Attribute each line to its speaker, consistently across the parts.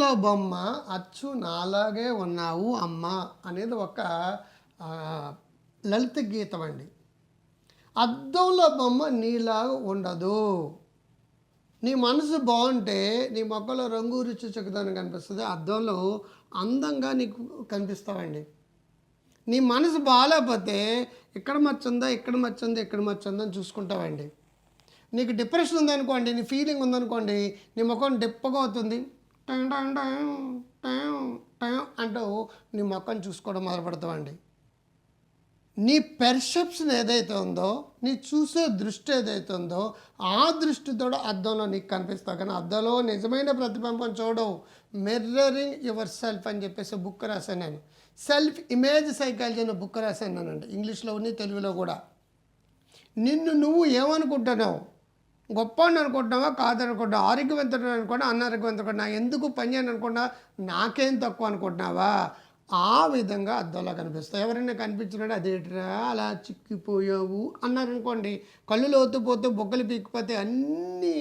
Speaker 1: అద్దంలో బొమ్మ అచ్చు నాలాగే ఉన్నావు అమ్మ అనేది ఒక లలిత గీతం అండి. అద్దంలో బొమ్మ నీలా ఉండదు. నీ మనసు బాగుంటే నీ మొక్కలో రంగు రుచి చక్కదనం కనిపిస్తుంది. అద్దంలో అందంగా నీకు కనిపిస్తావండి. నీ మనసు బాగాలేకపోతే ఇక్కడ మచ్చుందా ఇక్కడ మచ్చ ఇక్కడ మచ్చుందా అని చూసుకుంటావండి. నీకు డిప్రెషన్ ఉందనుకోండి నీ ఫీలింగ్ ఉందనుకోండి నీ ముఖం డిప్పగా అవుతుంది. అంటూ నీ మొక్కను చూసుకోవడం మొదలు పెడతామండి నీ పెర్సెప్షన్ ఏదైతే ఉందో నీ చూసే దృష్టి ఏదైతే ఉందో ఆ దృష్టితో అద్దంలో నీకు కనిపిస్తావు. కానీ అద్దంలో నిజమైన ప్రతిబింబం చూడవు. మిర్రరింగ్ యువర్ సెల్ఫ్ అని చెప్పేసి బుక్ రాశాను నేను. సెల్ఫ్ ఇమేజ్ సైకాలజీ అనే బుక్ రాశాను అండి ఇంగ్లీష్లో తెలుగులో కూడా. నిన్ను నువ్వు ఏమనుకుంటున్నావు? గొప్ప అనుకుంటున్నావా కాదనుకుంటున్నావు? ఆరోగ్యవంతుడు అనుకున్నా అనారోగ్యవంతుడు ఎందుకు పని అని అనుకున్నా నాకేం తక్కువ అనుకుంటున్నావా ఆ విధంగా అద్దంలో కనిపిస్తాయి. ఎవరైనా కనిపించినట్టు అదేట్రా అలా చిక్కిపోయావు అన్నారనుకోండి కళ్ళు లోతుపోతే బొగ్గలు పీకిపోతే అన్ని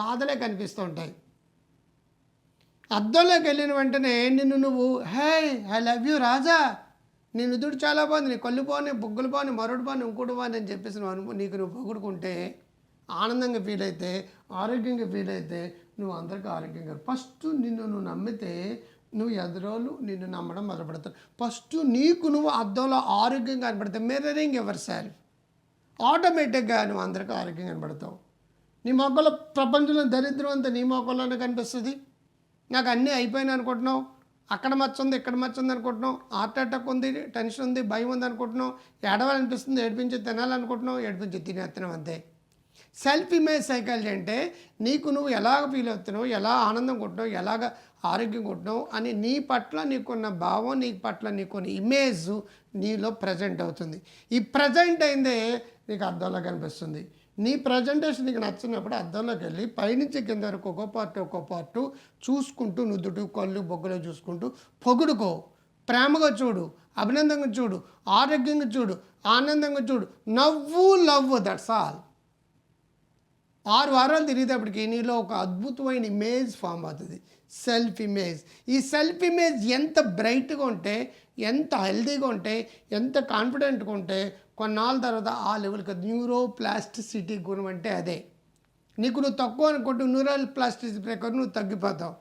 Speaker 1: బాధలే కనిపిస్తూ ఉంటాయి. అద్దంలోకి వెళ్ళిన వెంటనే నిన్ను నువ్వు hey I love you Raja నీ నుదుడు చాలా బాగుంది నీ కళ్ళు బాగుంది బొగ్గులు బాగుంది మరుడు బాగుంది ఇంకోటి బాగుంది అని చెప్పేసి నువ్వు అనుకో నీకు నువ్వు పొగుడుకుంటే ఆనందంగా ఫీల్ అయితే ఆరోగ్యంగా ఫీల్ అయితే నువ్వు అందరికీ ఆరోగ్యంగా ఫస్ట్ నిన్ను నువ్వు నమ్మితే నువ్వు ఎదురోళ్ళు నిన్ను నమ్మడం మొదలుపెడతారు ఫస్ట్ నీకు నువ్వు అద్దంలో ఆరోగ్యంగా కనబడతావు మిర్రరింగ్ ఎవరి సెల్ఫ్ ఆటోమేటిక్గా నువ్వు అందరికీ ఆరోగ్యంగా కనబడతావు నీ మొక్కల ప్రపంచంలో దరిద్రం అంతా నీ మొక్కల్లోనే కనిపిస్తుంది. నాకు అన్నీ అయిపోయినాయి అనుకుంటున్నావు. అక్కడ మచ్చ ఉంది ఇక్కడ మచ్చ ఉంది అనుకుంటున్నావు. హార్ట్ అటాక్ ఉంది టెన్షన్ ఉంది భయం ఉంది అనుకుంటున్నావు. ఏడవాలనిపిస్తుంది ఏడిపించి తినాలనుకుంటున్నావు ఏడిపించి తినేస్తున్నావు అంతే. సెల్ఫ్ ఇమేజ్ సైకాలజీ అంటే నీకు నువ్వు ఎలాగ ఫీల్ అవుతున్నావు ఎలా ఆనందం కొట్టినావు ఎలాగ ఆరోగ్యం కొట్టినావు అని నీ పట్ల నీకున్న భావం నీ పట్ల నీకున్న ఇమేజ్ నీలో ప్రజెంట్ అవుతుంది. ఈ ప్రజెంట్ అయిందే నీకు అర్థంలో కనిపిస్తుంది. నీ ప్రజెంటేషన్ నీకు నచ్చినప్పుడు అద్దంలోకి వెళ్ళి పైనుంచి కింద వరకు ఒక్కో పార్ట్ ఒక్కో పార్ట్ చూసుకుంటూ నుదుడు కళ్ళు బొగ్గులో చూసుకుంటూ పొగుడుకో. ప్రేమగా చూడు అభినందంగా చూడు ఆరోగ్యంగా చూడు ఆనందంగా చూడు నవ్వు లవ్ దట్స్ ఆల్ ఆరు వారాలు తిరిగేటప్పటికి నీలో ఒక అద్భుతమైన ఇమేజ్ ఫామ్ అవుతుంది. సెల్ఫ్ ఇమేజ్ ఈ సెల్ఫ్ ఇమేజ్ ఎంత బ్రైట్గా ఉంటే ఎంత హెల్దీగా ఉంటే ఎంత కాన్ఫిడెంట్గా ఉంటే కొన్నాళ్ళ తర్వాత ఆ లెవెల్కి న్యూరో ప్లాస్టిసిటీ గుణం అంటే అదే. నీకు నువ్వు తక్కువ అనుకుంటే న్యూరల్ ప్లాస్టిసిటీ ప్రకారం నువ్వు తగ్గిపోతావు.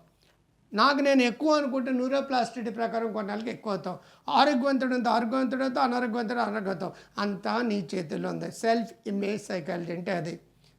Speaker 1: నాకు నేను ఎక్కువ అనుకుంటే న్యూరో ప్లాస్టిసిటీ ప్రకారం కొన్నాళ్ళకి ఎక్కువ అవుతావు. ఆరోగ్యవంతుడు అంత ఆరోగ్యవంతుడు అవుతావు అనారోగ్యవంతుడు అనారోగ్యవుతావు అంతా నీ చేతుల్లో ఉంది. సెల్ఫ్ ఇమేజ్ సైకాలజీ అంటే అది.